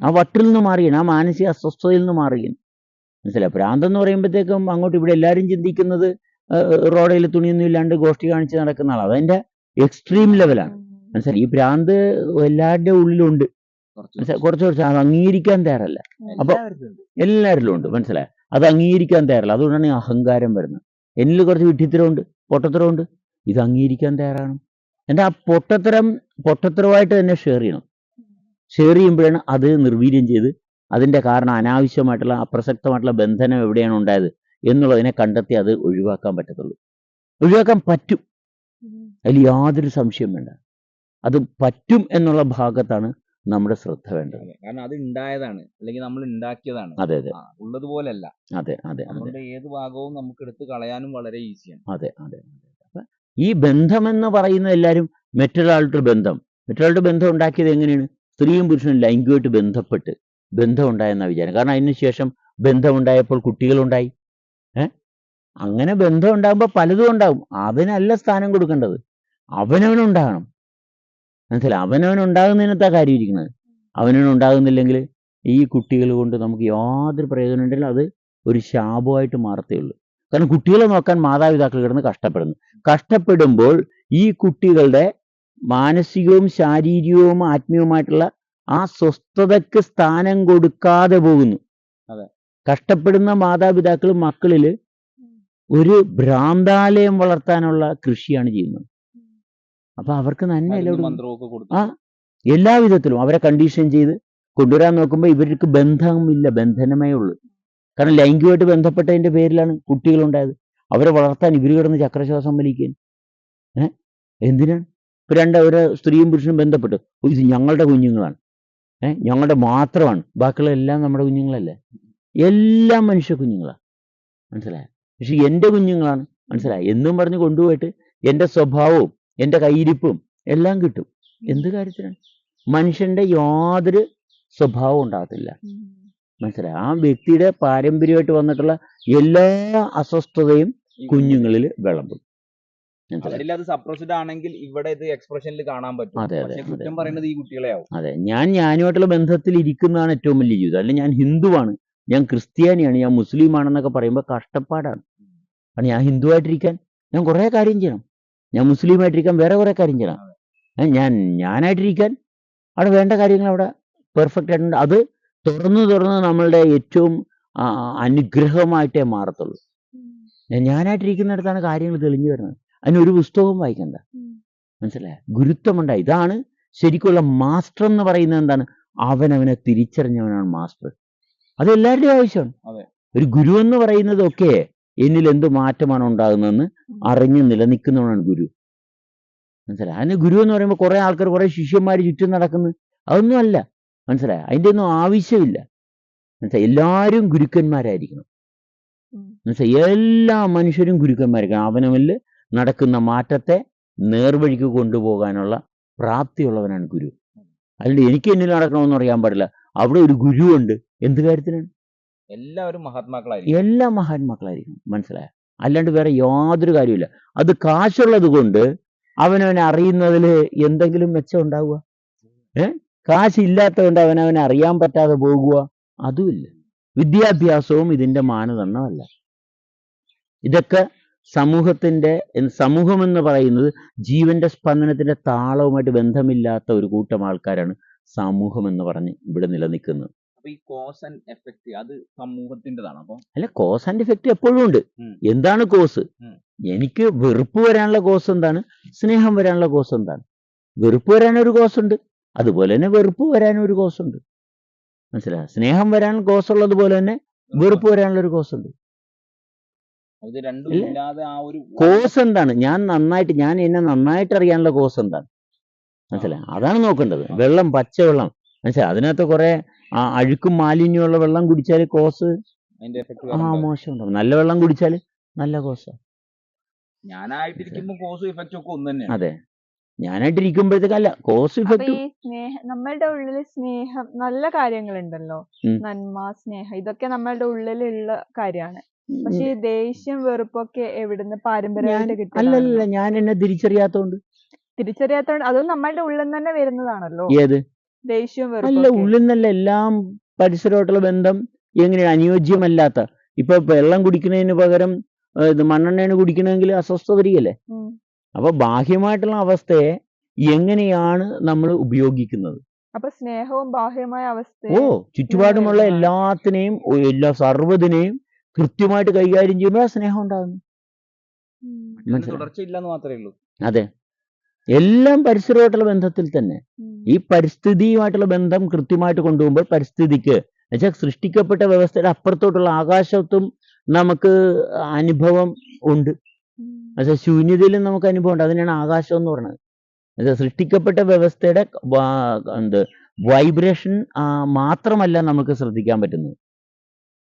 ആ വട്ടിൽ നിന്ന് മാറുകയാണ് ആ മാനസിക അസ്വസ്ഥതയിൽ നിന്ന് മാറുകയും. മനസ്സിലായി? പ്രാന്തം എന്ന് പറയുമ്പോഴത്തേക്കും അങ്ങോട്ട് ഇവിടെ എല്ലാവരും ചിന്തിക്കുന്നത് റോഡയിൽ തുണിയൊന്നും ഇല്ലാണ്ട് ഗോഷ്ഠി കാണിച്ച് നടക്കുന്ന ആളാണ് അതെന്റെ എക്സ്ട്രീം ലെവലാണ് മനസ്സിലായി? ഈ ഭ്രാന്ത് എല്ലാവരുടെ ഉള്ളിലുണ്ട്. കുറച്ച് കുറച്ച്. അത് അംഗീകരിക്കാൻ തയ്യാറല്ല. അപ്പൊ- എല്ലാവരിലും ഉണ്ട്. മനസ്സിലായി? അത് അംഗീകരിക്കാൻ തയ്യാറല്ല. അതുകൊണ്ടാണ് ഈ അഹങ്കാരം വരുന്നത്. എന്നിൽ കുറച്ച് വിഡ്ഢിത്തരമുണ്ട്. പൊട്ടത്തരമുണ്ട്. ഇത് അംഗീകരിക്കാൻ തയ്യാറാണ്. എന്റെ ആ പൊട്ടത്തരം പൊട്ടത്തരമായിട്ട് തന്നെ ഷെയർ ചെയ്യണം. ഷെയർ ചെയ്യുമ്പോഴാണ് അത് നിർവീര്യം ചെയ്ത് അതിന്റെ കാരണം അനാവശ്യമായിട്ടുള്ള അപ്രസക്തമായിട്ടുള്ള ബന്ധനം എവിടെയാണ് ഉണ്ടായത് എന്നുള്ളതിനെ കണ്ടെത്തി അത് ഒഴിവാക്കാൻ പറ്റത്തുള്ളൂ. ഒഴിവാക്കാൻ പറ്റും. അതിൽ യാതൊരു സംശയം വേണ്ട. അത് പറ്റും എന്നുള്ള ഭാഗത്താണ് നമ്മുടെ ശ്രദ്ധ വേണ്ടത്. കാരണം അത് ഉണ്ടായതാണ് അല്ലെങ്കിൽ നമ്മൾ ഉണ്ടാക്കിയതാണ് അതെ അതെ. ഉള്ളതുപോലല്ല അതെ അതെ അതെ. ഏത് ഭാഗവും നമുക്ക് എടുത്ത് കളയാനും വളരെ ഈസിയാണ്. അതെ അതെ ഈ ബന്ധം എന്ന് പറയുന്ന എല്ലാവരും മറ്റൊരാളുടെ ബന്ധം. മറ്റൊരാളുടെ ബന്ധം ഉണ്ടാക്കിയത് എങ്ങനെയാണ്? സ്ത്രീയും പുരുഷനും ലൈംഗികമായിട്ട് ബന്ധപ്പെട്ട് ബന്ധം ഉണ്ടായെന്ന വിചാരം. കാരണം അതിന് ശേഷം ബന്ധമുണ്ടായപ്പോൾ കുട്ടികളുണ്ടായി. ഏ? അങ്ങനെ ബന്ധം ഉണ്ടാകുമ്പോൾ പലതും ഉണ്ടാകും അവനല്ല സ്ഥാനം കൊടുക്കേണ്ടത്. അവനവനുണ്ടാകണം. മനസ്സിലായി അവനവൻ അവനവനുണ്ടാകുന്നതിനകത്താ കാര്യം ഇരിക്കുന്നത് അവനവൻ ഉണ്ടാകുന്നില്ലെങ്കിൽ ഈ കുട്ടികൾ കൊണ്ട് നമുക്ക് യാതൊരു പ്രയോജനം ഉണ്ടെങ്കിലും അത് ഒരു ശാപമായിട്ട് മാറത്തേ ഉള്ളൂ. കാരണം കുട്ടികളെ നോക്കാൻ മാതാപിതാക്കൾ കിടന്ന് കഷ്ടപ്പെടുന്നു. കഷ്ടപ്പെടുമ്പോൾ ഈ കുട്ടികളുടെ മാനസികവും ശാരീരികവും ആത്മീയവുമായിട്ടുള്ള ആ സ്വസ്ഥതയ്ക്ക് സ്ഥാനം കൊടുക്കാതെ പോകുന്നു. അതെ. കഷ്ടപ്പെടുന്ന മാതാപിതാക്കൾ മക്കളിൽ ഒരു ഭ്രാന്താലയം വളർത്താനുള്ള കൃഷിയാണ് ചെയ്യുന്നത്. അപ്പൊ അവർക്ക് നന്മ ആ എല്ലാ വിധത്തിലും അവരെ കണ്ടീഷൻ ചെയ്ത് കൊണ്ടുവരാൻ നോക്കുമ്പോൾ ഇവർക്ക് ബന്ധമില്ല ബന്ധനമേ ഉള്ളൂ. കാരണം ലൈംഗികമായിട്ട് ബന്ധപ്പെട്ടതിന്റെ പേരിലാണ് കുട്ടികളുണ്ടായത്. അവരെ വളർത്താൻ ഇവർ കിടന്ന് ചക്രശ്വാസം വലിക്കാൻ ഏ? എന്തിനാണ് ഇപ്പൊ രണ്ട് ഒരു സ്ത്രീയും പുരുഷനും ബന്ധപ്പെട്ടു. "ഓ, ഇത് ഞങ്ങളുടെ കുഞ്ഞുങ്ങളാണ്. ഏഹ് ഞങ്ങളുടെ മാത്രമാണ്. ബാക്കിയുള്ള എല്ലാം നമ്മുടെ കുഞ്ഞുങ്ങളല്ലേ? എല്ലാം മനുഷ്യ കുഞ്ഞുങ്ങളാണ് മനസ്സിലായ? പക്ഷെ എന്റെ കുഞ്ഞുങ്ങളാണ്. മനസ്സിലായ? എന്നും പറഞ്ഞ് കൊണ്ടുപോയിട്ട് എന്റെ സ്വഭാവവും എന്റെ കയ്യിരിപ്പും എല്ലാം കിട്ടും. എന്ത് കാര്യത്തിനാണ്? മനുഷ്യന്റെ യാതൊരു സ്വഭാവം ഉണ്ടാകത്തില്ല. മനസ്സിലായി? ആ വ്യക്തിയുടെ പാരമ്പര്യമായിട്ട് വന്നിട്ടുള്ള എല്ലാ അസ്വസ്ഥതയും കുഞ്ഞുങ്ങളിൽ വിളമ്പും. അത് സപ്രസ്ഡ് ആണെങ്കിൽ ഇവിടെ ഇത് എക്സ്പ്രഷനിൽ കാണാൻ പറ്റും. അതെ, അതെ, കുറ്റം പറയുന്നത് ഈ അതെ ഞാൻ ഞാനുമായിട്ടുള്ള ബന്ധത്തിൽ ഇരിക്കുന്നതാണ് ഏറ്റവും വലിയ ജീവിതം. അല്ലെങ്കിൽ ഞാൻ ഹിന്ദുവാണ്. ഞാൻ ക്രിസ്ത്യാനിയാണ്. ഞാൻ മുസ്ലിം ആണെന്നൊക്കെ പറയുമ്പോൾ കഷ്ടപ്പാടാണ്. കാരണം ഞാൻ ഹിന്ദുവായിട്ടിരിക്കാൻ ഞാൻ കുറേ കാര്യം ചെയ്യണം. ഞാൻ മുസ്ലിമായിട്ടിരിക്കാൻ വേറെ കുറേ കാര്യം ചെയ്യണം. ഞാൻ ഞാനായിട്ടിരിക്കാൻ അവിടെ വേണ്ട കാര്യങ്ങൾ അവിടെ പെർഫെക്റ്റ് ആയിട്ടുണ്ട്. അത് തുറന്നു തുറന്ന് നമ്മളുടെ ഏറ്റവും അനുഗ്രഹമായിട്ടേ മാറത്തുള്ളൂ. ഞാൻ- ഞാനായിട്ടിരിക്കുന്നിടത്താണ് കാര്യങ്ങൾ തെളിഞ്ഞു വരുന്നത്. അതിനൊരു പുസ്തകവും വായിക്കണ്ട. മനസ്സിലായ? ഗുരുത്വമുണ്ടായി ഇതാണ് ശരിക്കുള്ള മാസ്റ്റർ എന്ന് പറയുന്നത് എന്താണ്? അവനവനെ തിരിച്ചറിഞ്ഞവനാണ് മാസ്റ്റർ. അത് എല്ലാവരുടെയും ആവശ്യമാണ്. ഒരു ഗുരു എന്ന് പറയുന്നതൊക്കെ എന്നിൽ എന്ത് മാറ്റമാണ് ഉണ്ടാകുന്നതെന്ന് അറിഞ്ഞ് നിലനിൽക്കുന്നവനാണ് ഗുരു. മനസ്സിലായി? അതിന് ഗുരു എന്ന് പറയുമ്പോൾ കുറെ ആൾക്കാർ കുറെ ശിഷ്യന്മാർ ചുറ്റും നടക്കുന്നു. അതൊന്നും അല്ല. മനസ്സിലായി? അതിന്റെ ഒന്നും ആവശ്യമില്ല. മനസ്സിലായി? എല്ലാവരും ഗുരുക്കന്മാരായിരിക്കണം. മനസ്സിലായി? എല്ലാ മനുഷ്യരും ഗുരുക്കന്മാരായിരിക്കണം. അവനവനിൽ നടക്കുന്ന മാറ്റത്തെ നേർവഴിക്ക് കൊണ്ടുപോകാനുള്ള പ്രാപ്തിയുള്ളവനാണ് ഗുരു. അല്ലെങ്കിൽ എനിക്ക് എന്നിൽ നടക്കണമെന്ന് അറിയാൻ പാടില്ല. അവിടെ ഒരു ഗുരുവുണ്ട്. എന്ത് കാര്യത്തിനാണ്? എല്ലാവരും മഹാത്മാക്കളായിരിക്കും. എല്ലാ മഹാത്മാക്കളായിരിക്കും. മനസ്സിലായ? അല്ലാണ്ട് വേറെ യാതൊരു കാര്യമില്ല അത് കാശുള്ളത് കൊണ്ട് അവനവനെ അറിയുന്നതിൽ എന്തെങ്കിലും മെച്ചം ഉണ്ടാവുക? ഏ? കാശില്ലാത്തതുകൊണ്ട് അവനവനെ അറിയാൻ പറ്റാതെ പോകുക? അതുമില്ല. വിദ്യാഭ്യാസവും ഇതിന്റെ മാനദണ്ഡമല്ല. ഇതൊക്കെ സമൂഹത്തിന്റെ സമൂഹം എന്ന് പറയുന്നത് ജീവന്റെ സ്പന്ദനത്തിന്റെ താളവുമായിട്ട് ബന്ധമില്ലാത്ത ഒരു കൂട്ടം ആൾക്കാരാണ് സമൂഹം എന്ന് പറഞ്ഞ് ഇവിടെ നിലനിൽക്കുന്നത്. അപ്പൊ ഈ കോസ് ആൻഡ് എഫക്ട് അത് സമൂഹത്തിന്റെതാണ്. അപ്പൊ അല്ല കോസ് ആൻഡ് ഇഫക്റ്റ് എപ്പോഴും ഉണ്ട്. എന്താണ് കോസ്? എനിക്ക് വെറുപ്പ് വരാനുള്ള കോസ് എന്താണ്? സ്നേഹം വരാനുള്ള കോസ് എന്താണ്? വെറുപ്പ് വരാനൊരു കോസ് ഉണ്ട്. അതുപോലെ തന്നെ വെറുപ്പ് വരാനും ഒരു കോസ് ഉണ്ട്. മനസ്സിലായോ സ്നേഹം വരാൻ കോസ് ഉള്ളത് പോലെ തന്നെ വെറുപ്പ് വരാനുള്ള ഒരു കോസ് ഉണ്ട്. കോസ് എന്താണ്? ഞാൻ നന്നായിട്ട് ഞാൻ എന്നെ നന്നായിട്ട് അറിയാനുള്ള കോസ് എന്താണ്? മനസ്സിലായി അതാണ് നോക്കേണ്ടത്. വെള്ളം പച്ചവെള്ളം. മനസ്സിലായി അതിനകത്ത് കുറെ ആ അഴുക്കും മാലിന്യമുള്ള വെള്ളം കുടിച്ചാൽ കോസ് ആ മോശം ഉണ്ടാവും നല്ല വെള്ളം കുടിച്ചാൽ നല്ല കോസ് ഞാനായിട്ടിരിക്കുമ്പോ കോസ് ഇഫക്റ്റ് ഒക്കെ ഒന്ന് അതെ. ഞാനായിട്ടിരിക്കുമ്പോഴത്തേക്ക് അല്ല കോസ് ഇഫക്റ്റ് നമ്മളുടെ ഉള്ളിൽ സ്നേഹം നല്ല കാര്യങ്ങളുണ്ടല്ലോ. നന്മ സ്നേഹം ഇതൊക്കെ നമ്മളുടെ ഉള്ളിലുള്ള കാര്യമാണ്. പക്ഷെ ഈ ദേഷ്യം വെറുപ്പൊക്കെ എവിടുന്ന് പാരമ്പര്യമായിട്ട് അല്ലല്ല ഞാൻ എന്നെ തിരിച്ചറിയാത്തോണ്ട്. തിരിച്ചറിയാത്തോണ്ട് അതും നമ്മളുടെ ഉള്ളിൽ തന്നെ വരുന്നതാണല്ലോ? ഏത്? ദേഷ്യവും അല്ല ഉള്ളിൽ നിന്നല്ല എല്ലാം പരിസരമായിട്ടുള്ള ബന്ധം എങ്ങനെയാണ് അനുയോജ്യമല്ലാത്ത ഇപ്പൊ വെള്ളം കുടിക്കുന്നതിന് പകരം ഏ, ഇത് മണ്ണെണ്ണയാണ് കുടിക്കണമെങ്കിൽ അസ്വസ്ഥ വരികയല്ലേ ഉം. അപ്പൊ ബാഹ്യമായിട്ടുള്ള അവസ്ഥയെ എങ്ങനെയാണ് നമ്മൾ ഉപയോഗിക്കുന്നത് അപ്പൊ സ്നേഹവും ബാഹ്യമായ അവസ്ഥ ഓ അവസ്ഥയെ ചുറ്റുപാടുമുള്ള. എല്ലാത്തിനെയും ഓ, എല്ലാ സർവതിനെയും കൃത്യമായിട്ട് കൈകാര്യം ചെയ്യുമ്പോൾ സ്നേഹം ഉണ്ടാകുന്നു ഉം. മനസ്സിലായോ? തുടർച്ചയില്ലെന്ന് മാത്രമേ ഉള്ളൂ അതെ എല്ലാം പരിസരമായിട്ടുള്ള ബന്ധത്തിൽ തന്നെ ഉം. ഈ പരിസ്ഥിതിയുമായിട്ടുള്ള ബന്ധം കൃത്യമായിട്ട് കൊണ്ടുപോകുമ്പോൾ പരിസ്ഥിതിക്ക് എന്നുവെച്ചാൽ സൃഷ്ടിക്കപ്പെട്ട വ്യവസ്ഥയുടെ അപ്പുറത്തോട്ടുള്ള ആകാശത്തും നമുക്ക് അനുഭവം ഉണ്ട്. എന്നുവെച്ചാൽ ശൂന്യതയിലും നമുക്ക് അനുഭവം ഉണ്ട്. അതിനാണ് ആകാശം എന്ന് പറയുന്നത്. എന്നുവെച്ചാൽ സൃഷ്ടിക്കപ്പെട്ട വ്യവസ്ഥയുടെ എന്ത് വൈബ്രേഷൻ മാത്രമല്ല നമുക്ക് ശ്രദ്ധിക്കാൻ പറ്റുന്നത്.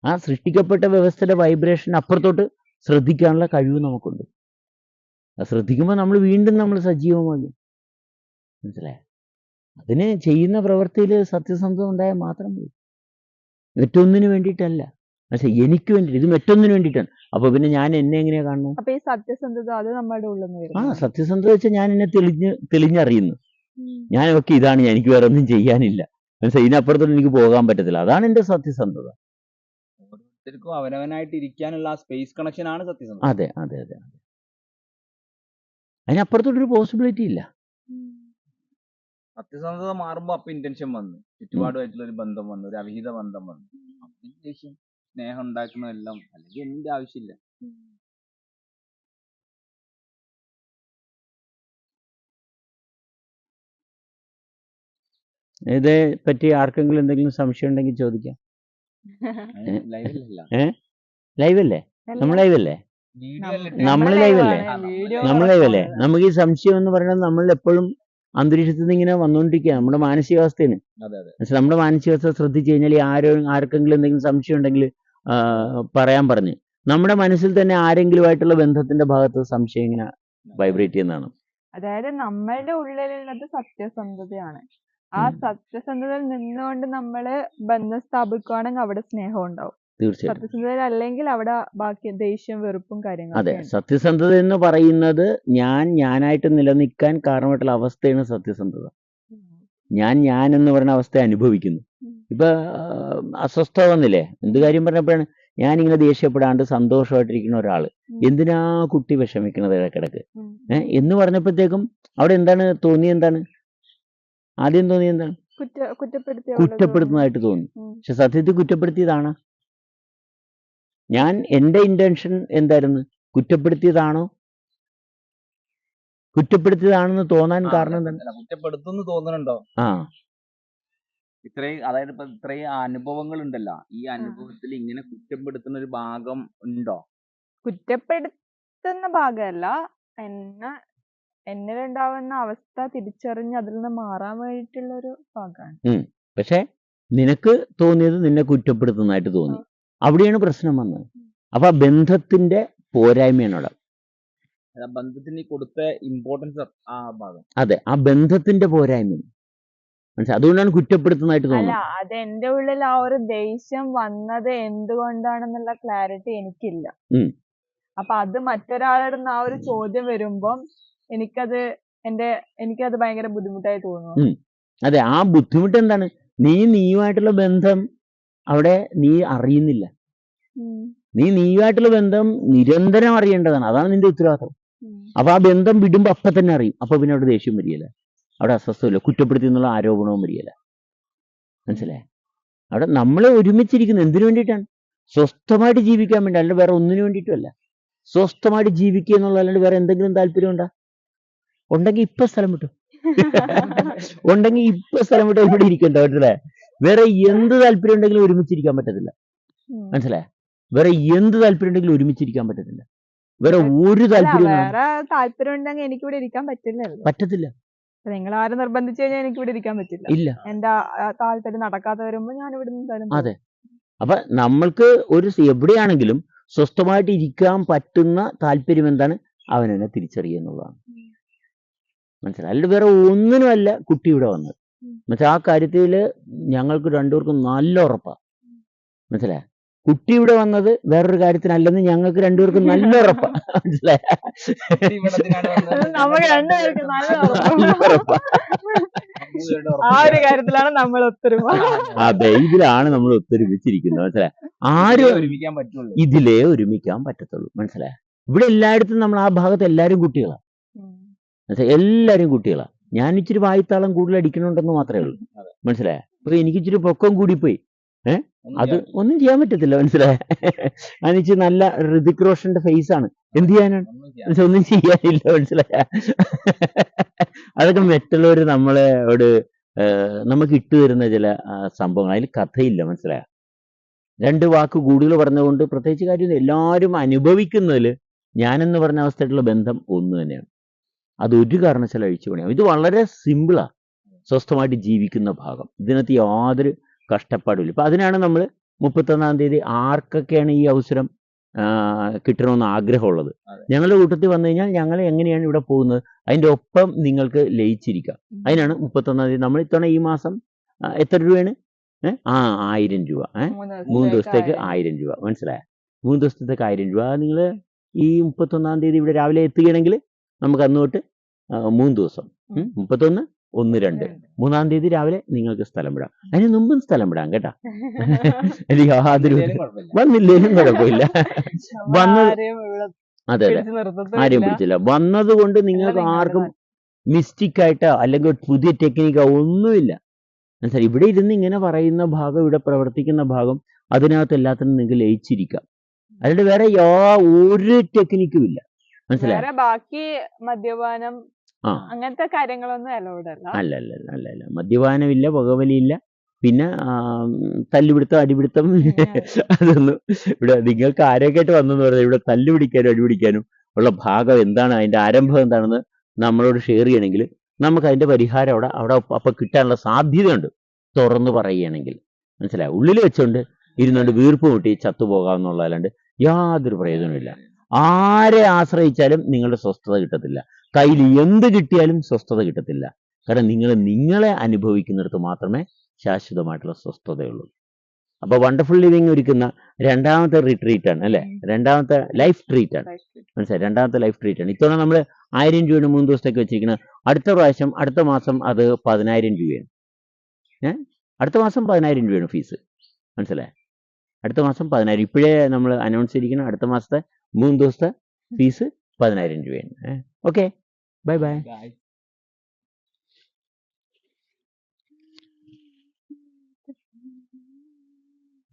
ആ സൃഷ്ടിക്കപ്പെട്ട വ്യവസ്ഥയുടെ വൈബ്രേഷൻ അപ്പുറത്തോട്ട് ശ്രദ്ധിക്കാനുള്ള കഴിവ് നമുക്കുണ്ട്. ശ്രദ്ധിക്കുമ്പോൾ നമ്മൾ വീണ്ടും നമ്മൾ സജീവമാകും. മനസ്സിലായോ? അതിന് ചെയ്യുന്ന പ്രവൃത്തിയിൽ സത്യസന്ധത ഉണ്ടായാൽ മാത്രം മതി. മറ്റൊന്നിനു വേണ്ടിയിട്ടല്ല. പക്ഷെ എനിക്ക് വേണ്ടി ഇത് മറ്റൊന്നിനു വേണ്ടിയിട്ടാണ്. അപ്പൊ പിന്നെ ഞാൻ എന്നെ എങ്ങനെയാ കാണുന്നത് അപ്പൊ ഈ സത്യസന്ധത അത് നമ്മളുടെ ഉള്ളിൽ നിന്ന് ആ സത്യസന്ധത വെച്ചാൽ ഞാൻ എന്നെ തെളിഞ്ഞ് തെളിഞ്ഞറിയുന്നു. ഞാൻ ഒക്കെ ഇതാണ് എനിക്ക് വേറെ ഒന്നും ചെയ്യാനില്ല. മനസ്സിലായി? ഇതിനപ്പുറത്തോട്ട് എനിക്ക് പോകാൻ പറ്റത്തില്ല. അതാണ് എന്റെ സത്യസന്ധത. ഓരോരുത്തർക്കും അവനവനായിട്ട് ഇരിക്കാനുള്ള ആ സ്പേസ് കണക്ഷൻ ആണ് സത്യസന്ധത. അതെ അതെ അതെ അതെ. അതിനപ്പുറത്തോട്ടൊരു പോസിബിലിറ്റി ഇല്ല. സത്യസന്ധത മാറുമ്പോ അപ്പൊ ഇന്റൻഷൻ വന്നു. ചുറ്റുപാടുമായിട്ടുള്ള ഒരു ബന്ധം വന്നു ഒരു അവിഹിത ബന്ധം വന്നു. അപ്പൊ ദേഷ്യം സ്നേഹം ഉണ്ടാക്കുന്നതെല്ലാം അല്ലെങ്കിൽ എന്റെ ആവശ്യമില്ല. ഇതേ പറ്റി ആർക്കെങ്കിലും എന്തെങ്കിലും സംശയം ഉണ്ടെങ്കിൽ ചോദിക്കാം. ലൈവ് ലൈവല്ലേ? നമ്മൾ ലൈവല്ലേ? live അല്ലേ? നമ്മൾ ലൈവല്ലേ? നമുക്ക് ഈ സംശയം എന്ന് പറയുന്നത് നമ്മൾ എപ്പോഴും അന്തരീക്ഷത്തിൽ നിന്ന് ഇങ്ങനെ വന്നുകൊണ്ടിരിക്കുക നമ്മുടെ മാനസികാവസ്ഥയാണ് അതെ അതെ. പക്ഷെ നമ്മുടെ മാനസികാവസ്ഥ ശ്രദ്ധിച്ചു കഴിഞ്ഞാൽ ഈ ആരോ ആർക്കെങ്കിലും എന്തെങ്കിലും സംശയം ഉണ്ടെങ്കിൽ പറയാൻ പറഞ്ഞ്. നമ്മുടെ മനസ്സിൽ തന്നെ ആരെങ്കിലുമായിട്ടുള്ള ബന്ധത്തിന്റെ ഭാഗത്ത് സംശയം ഇങ്ങനെ വൈബ്രേറ്റ് ചെയ്യുന്നതാണ്. അതായത് നമ്മളുടെ ഉള്ളിലുള്ളത് സത്യസന്ധതയാണ്. ആ സത്യസന്ധതയിൽ നിന്നുകൊണ്ട് നമ്മൾ ബന്ധം സ്ഥാപിക്കുകയാണെങ്കിൽ അവിടെ സ്നേഹം ഉണ്ടാവും. തീർച്ചയായിട്ടും. സത്യസന്ധത അല്ലെങ്കിൽ അവിടെ ബാക്കി ദേഷ്യം വെറുപ്പും അതെ കാര്യങ്ങളൊക്കെ ഉണ്ട്. സത്യസന്ധത എന്ന് പറയുന്നത് ഞാൻ ഞാനായിട്ട് നിലനിൽക്കാൻ കാരണമായിട്ടുള്ള അവസ്ഥയാണ് സത്യസന്ധത. ഞാൻ ഞാൻ എന്ന് പറയുന്ന അവസ്ഥ അനുഭവിക്കുന്നു. ഇപ്പൊ അസ്വസ്ഥ വന്നില്ലേ? എന്ത് കാര്യം പറഞ്ഞപ്പോഴാണ് ഞാൻ ഇങ്ങനെ ദേഷ്യപ്പെടാണ്ട് സന്തോഷമായിട്ടിരിക്കുന്ന ഒരാൾ. ഉം. എന്തിനാ കുട്ടി വിഷമിക്കുന്നത് ഇടക്കിടക്ക് ഏഹ് എന്ന് പറഞ്ഞപ്പോഴത്തേക്കും അവിടെ എന്താണ് തോന്നി എന്താണ്? ആദ്യം തോന്നി എന്താണ്? കുറ്റപ്പെടുത്തുന്നതായിട്ട് തോന്നി. പക്ഷെ സത്യത്തിൽ കുറ്റപ്പെടുത്തിയതാണ്. ഞാൻ എന്റെ ഇന്റൻഷൻ എന്തായിരുന്നു? കുറ്റപ്പെടുത്തിയതാണോ? കുറ്റപ്പെടുത്തിയതാണെന്ന് തോന്നാൻ കാരണം എന്താണ്? കുറ്റപ്പെടുത്തുന്നു തോന്നുന്നുണ്ടോ? ആ. ഇത്രയും അതായത് ഇപ്പൊ ഇത്രയും അനുഭവങ്ങൾ ഉണ്ടല്ലോ ഈ അനുഭവത്തിൽ ഇങ്ങനെ കുറ്റപ്പെടുത്തുന്ന ഒരു ഭാഗം ഉണ്ടോ? കുറ്റപ്പെടുത്തുന്ന ഭാഗമല്ല. എന്നെ എന്നിലുണ്ടാവുന്ന അവസ്ഥ തിരിച്ചറിഞ്ഞ് അതിൽ നിന്ന് മാറാൻ വേണ്ടിയിട്ടുള്ള ഒരു ഭാഗമാണ് പക്ഷെ നിനക്ക് തോന്നിയത് നിന്നെ കുറ്റപ്പെടുത്തുന്നതായിട്ട് തോന്നി. അവിടെയാണ് പ്രശ്നം വന്നത്. അപ്പൊ ആ ബന്ധത്തിന്റെ പോരായ്മയാണ് അവിടെ ബന്ധത്തിന് കൊടുത്ത ഇമ്പോർട്ടൻസ് ആ ഭാഗം. അതെ ആ ബന്ധത്തിന്റെ പോരായ്മ മനസ്സിലായി അതുകൊണ്ടാണ് കുറ്റപ്പെടുത്തുന്നതായിട്ട് തോന്നുന്നത്. അത് എന്റെ ഉള്ളിൽ ആ ഒരു ദേഷ്യം വന്നത് എന്തുകൊണ്ടാണെന്നുള്ള ക്ലാരിറ്റി എനിക്കില്ല. അപ്പൊ അത് മറ്റൊരാളുടെ ആ ഒരു ചോദ്യം വരുമ്പം എനിക്കത് എന്റെ എനിക്കത് ഭയങ്കര ബുദ്ധിമുട്ടായി തോന്നുന്നു. അതെ ആ ബുദ്ധിമുട്ട് എന്താണ്? നീ നീയുമായിട്ടുള്ള ബന്ധം അവിടെ നീ അറിയുന്നില്ല. നീ നീയുമായിട്ടുള്ള ബന്ധം നിരന്തരം അറിയേണ്ടതാണ്. അതാണ് നിന്റെ ഉത്തരവാദിത്വം. അപ്പൊ ആ ബന്ധം വിടുമ്പോ അപ്പൊ തന്നെ അറിയും. അപ്പൊ പിന്നെ അവിടെ ദേഷ്യം വരികയില്ല. അവിടെ അസ്വസ്ഥമില്ല കുറ്റപ്പെടുത്തി എന്നുള്ള ആരോപണവും വരികയില്ല. മനസ്സിലായേ? അവിടെ നമ്മളെ ഒരുമിച്ചിരിക്കുന്നത് എന്തിനു വേണ്ടിയിട്ടാണ്? സ്വസ്ഥമായിട്ട് ജീവിക്കാൻ വേണ്ടി അല്ലെങ്കിൽ വേറെ ഒന്നിനു വേണ്ടിയിട്ടുമല്ല. സ്വസ്ഥമായിട്ട് ജീവിക്കുക എന്നുള്ള അല്ലാണ്ട് വേറെ എന്തെങ്കിലും താല്പര്യം ഉണ്ടാ? ഉണ്ടെങ്കിൽ ഇപ്പൊ സ്ഥലം വിട്ടു. (laughs) ഉണ്ടെങ്കിൽ ഇപ്പൊ സ്ഥലം വിട്ട് ഇവിടെ ഇരിക്കണ്ട മനസ്സിലായേ? വേറെ എന്ത് താല്പര്യം ഉണ്ടെങ്കിലും ഒരുമിച്ചിരിക്കാൻ പറ്റത്തില്ല. മനസ്സിലായേ? വേറെ എന്ത് താല്പര്യം ഉണ്ടെങ്കിലും ഒരുമിച്ചിരിക്കാൻ പറ്റത്തില്ല. വേറെ ഒരു അല്ല താല്പര്യം വേറെ താല്പര്യം ഉണ്ടെങ്കിൽ എനിക്ക് ഇവിടെ ഇരിക്കാൻ പറ്റില്ലല്ലോ പറ്റത്തില്ല. നിങ്ങൾ ആരും നിർബന്ധിച്ചു കഴിഞ്ഞാൽ എനിക്ക് ഇവിടെ ഇരിക്കാൻ പറ്റില്ല. ഇല്ല. എന്റെ താല്പര്യം നടക്കാതെ വരുമ്പോ ഞാൻ ഇവിടെ നിന്ന് അതെ. അപ്പൊ നമ്മൾക്ക് ഒരു എവിടെയാണെങ്കിലും സ്വസ്ഥമായിട്ട് ഇരിക്കാൻ പറ്റുന്ന താല്പര്യം എന്താണ്? അവനെന്നെ തിരിച്ചറിയുക എന്നുള്ളതാണ്. മനസ്സിലായി? അല്ല വേറെ ഒന്നിനുമല്ല കുട്ടി ഇവിടെ വന്നത്. മനസ്സിലാ എന്നുവെച്ചാൽ ആ കാര്യത്തിൽ ഞങ്ങൾക്ക് രണ്ടുപേർക്കും നല്ല ഉറപ്പാ. മനസ്സിലായ? കുട്ടി ഇവിടെ വന്നത് വേറൊരു കാര്യത്തിനല്ലെന്ന് ഞങ്ങൾക്ക് രണ്ടുപേർക്കും നല്ല (laughs) ഉറപ്പാ. മനസ്സിലായ? (laughs) നമുക്ക് രണ്ടുപേർക്കും നല്ല നല്ല ഉറപ്പാ. ആ ഒരു കാര്യത്തിലാണ് നമ്മൾ ഒത്തൊരുമ. അതെ ഇതിലാണ് നമ്മൾ ഒത്തൊരുമിച്ചിരിക്കുന്നത്. മനസ്സിലായ? ആരും ഒരുമിക്കാൻ പറ്റുള്ളൂ. ഇതിലേ ഒരുമിക്കാൻ പറ്റത്തുള്ളൂ. മനസ്സിലായ? ഇവിടെ എല്ലായിടത്തും നമ്മൾ ആ ഭാഗത്ത് എല്ലാരും കുട്ടികളാണ് എല്ലാരും മനസ്സിലായോ? കുട്ടികളാണ് ഞാൻ ഇച്ചിരി വായ്ത്താളം കൂടുതൽ അടിക്കണുണ്ടെന്ന് മാത്രമേ ഉള്ളൂ. മനസ്സിലായ? അപ്പൊ എനിക്ക് ഇച്ചിരി പൊക്കം കൂടിപ്പോയി. അത് ഒന്നും ചെയ്യാൻ പറ്റത്തില്ല മനസ്സിലായ? അനിച്ച് നല്ല ഋതിക് റോഷന്റെ ഫേസ് ആണ്. എന്ത് ചെയ്യാനാണ്? ഒന്നും ചെയ്യാനില്ല മനസ്സിലായ? അതൊക്കെ മറ്റുള്ളവർ നമ്മളെ ഒരു നമുക്ക് ഇട്ടു തരുന്ന ചില സംഭവങ്ങൾ. അതിൽ കഥയില്ല മനസ്സിലായ? രണ്ട് വാക്ക് കൂടുതൽ പറഞ്ഞുകൊണ്ട് പ്രത്യേകിച്ച് കാര്യം എല്ലാവരും അനുഭവിക്കുന്നതിൽ ഞാനെന്ന് പറഞ്ഞ അവസ്ഥയായിട്ടുള്ള ബന്ധം ഒന്ന് തന്നെയാണ്. അത് ഒരു കാരണവശാലും അഴിച്ചു പണിയാം ഇത് വളരെ സിമ്പിളാണ് സ്വസ്ഥമായിട്ട് ജീവിക്കുന്ന ഭാഗം. ഇതിനകത്ത് യാതൊരു കഷ്ടപ്പാടുമില്ല ഇപ്പൊ അതിനാണ് നമ്മൾ മുപ്പത്തൊന്നാം തീയതി ആർക്കൊക്കെയാണ് ഈ അവസരം കിട്ടണമെന്ന് ആഗ്രഹമുള്ളത്. ഞങ്ങളുടെ കൂട്ടത്തിൽ വന്നു കഴിഞ്ഞാൽ ഞങ്ങൾ എങ്ങനെയാണ് ഇവിടെ പോകുന്നത് അതിന്റെ ഒപ്പം നിങ്ങൾക്ക് ലയിച്ചിരിക്കാം. അതിനാണ് മുപ്പത്തൊന്നാം തീയതി നമ്മൾ ഇത്തവണ ഈ മാസം എത്ര രൂപയാണ്? ആ ആയിരം രൂപ. ഏഹ് മൂന്ന് ദിവസത്തേക്ക് ആയിരം. രൂപ. മനസ്സിലായ? മൂന്ന് ദിവസത്തേക്ക് ആയിരം രൂപ. നിങ്ങൾ ഈ മുപ്പത്തൊന്നാം തീയതി ഇവിടെ രാവിലെ എത്തുകയാണെങ്കിൽ നമുക്ക് അന്ന് തൊട്ട് മൂന്ന് ദിവസം. മുപ്പത്തൊന്ന് ഒന്ന് രണ്ട്. മൂന്നാം തീയതി രാവിലെ നിങ്ങൾക്ക് സ്ഥലം വിടാം. അതിന് മുമ്പും സ്ഥലം വിടാം കേട്ടാ. എനിക്ക് (laughs) യാതൊരു വന്നില്ലേലും കുഴപ്പമില്ല. വന്നത് അതെ അതെ. ആരെയും പിടിച്ചില്ല. വന്നത് കൊണ്ട് നിങ്ങൾക്ക് ആർക്കും മിസ്റ്റേക്ക് ആയിട്ട് അല്ലെങ്കിൽ പുതിയ ടെക്നിക്കോ ഒന്നുമില്ല. മനസ്സിലായി? ഇവിടെ ഇരുന്ന് ഇങ്ങനെ പറയുന്ന ഭാഗം ഇവിടെ പ്രവർത്തിക്കുന്ന ഭാഗം അതിനകത്ത് എല്ലാത്തിനും നിങ്ങൾക്ക് ലയിച്ചിരിക്കാം അതിന്റെ വേറെ യാ ഒരു ടെക്നിക്കും ഇല്ല. മനസ്സിലായി? ബാക്കി മദ്യപാനം അങ്ങനത്തെ കാര്യങ്ങളൊന്നും അലോഡ് അല്ല അല്ല അല്ല അല്ല അല്ല അല്ല മദ്യപാനമില്ല പുകവലിയില്ല. പിന്നെ തല്ലുപിടുത്തം അടിപിടുത്തം (laughs) അതൊന്നും ഇവിടെ നിങ്ങൾക്ക് ആരോഗ്യമായിട്ട് വന്നെന്ന് പറഞ്ഞാൽ ഇവിടെ തല്ലുപിടിക്കാനും അടിപിടിക്കാനും ഉള്ള ഭാഗം എന്താണ്? അതിന്റെ ആരംഭം എന്താണെന്ന് നമ്മളോട് ഷെയർ ചെയ്യണമെങ്കിൽ നമുക്ക് അതിന്റെ പരിഹാരം അവിടെ അവിടെ അപ്പൊ കിട്ടാനുള്ള സാധ്യതയുണ്ട്. തുറന്നു പറയുകയാണെങ്കിൽ. മനസ്സിലായി? ഉള്ളിൽ വെച്ചുകൊണ്ട് ഇരുന്നുകൊണ്ട് വീർപ്പ് മുട്ടി ചത്തുപോകാമെന്നുള്ളതല്ലാണ്ട് യാതൊരു പ്രയോജനമില്ല ആരെ ആശ്രയിച്ചാലും നിങ്ങളുടെ സ്വസ്ഥത കിട്ടത്തില്ല. കയ്യിൽ എന്ത് കിട്ടിയാലും സ്വസ്ഥത കിട്ടത്തില്ല. കാരണം നിങ്ങൾ നിങ്ങളെ അനുഭവിക്കുന്നിടത്ത് മാത്രമേ ശാശ്വതമായിട്ടുള്ള സ്വസ്ഥതയുള്ളൂ. അപ്പൊ വണ്ടർഫുൾ ലിവിങ് ഒരുക്കുന്ന രണ്ടാമത്തെ റിട്രീറ്റ് ആണ് അല്ലെ? രണ്ടാമത്തെ ലൈഫ് ട്രീറ്റ് ആണ്. മനസ്സിലായി? രണ്ടാമത്തെ ലൈഫ് ട്രീറ്റ് ആണ്. ഇത്തവണ നമ്മൾ ആയിരം രൂപയാണ് മൂന്ന് ദിവസത്തേക്ക് വെച്ചിരിക്കുന്നത് അടുത്ത പ്രാവശ്യം അടുത്ത മാസം അത് പതിനായിരം രൂപയാണ്. ഏഹ് അടുത്ത മാസം പതിനായിരം രൂപയാണ് ഫീസ് മനസ്സിലായി? അടുത്ത മാസം പതിനായിരം. ഇപ്പോഴേ നമ്മൾ അനൗൺസ് ചെയ്തിരിക്കുന്ന അടുത്ത മാസത്തെ മൂന്ന് ദിവസത്തെ ഫീസ് പതിനായിരം രൂപയാണ്. Okay Bye-bye. Bye.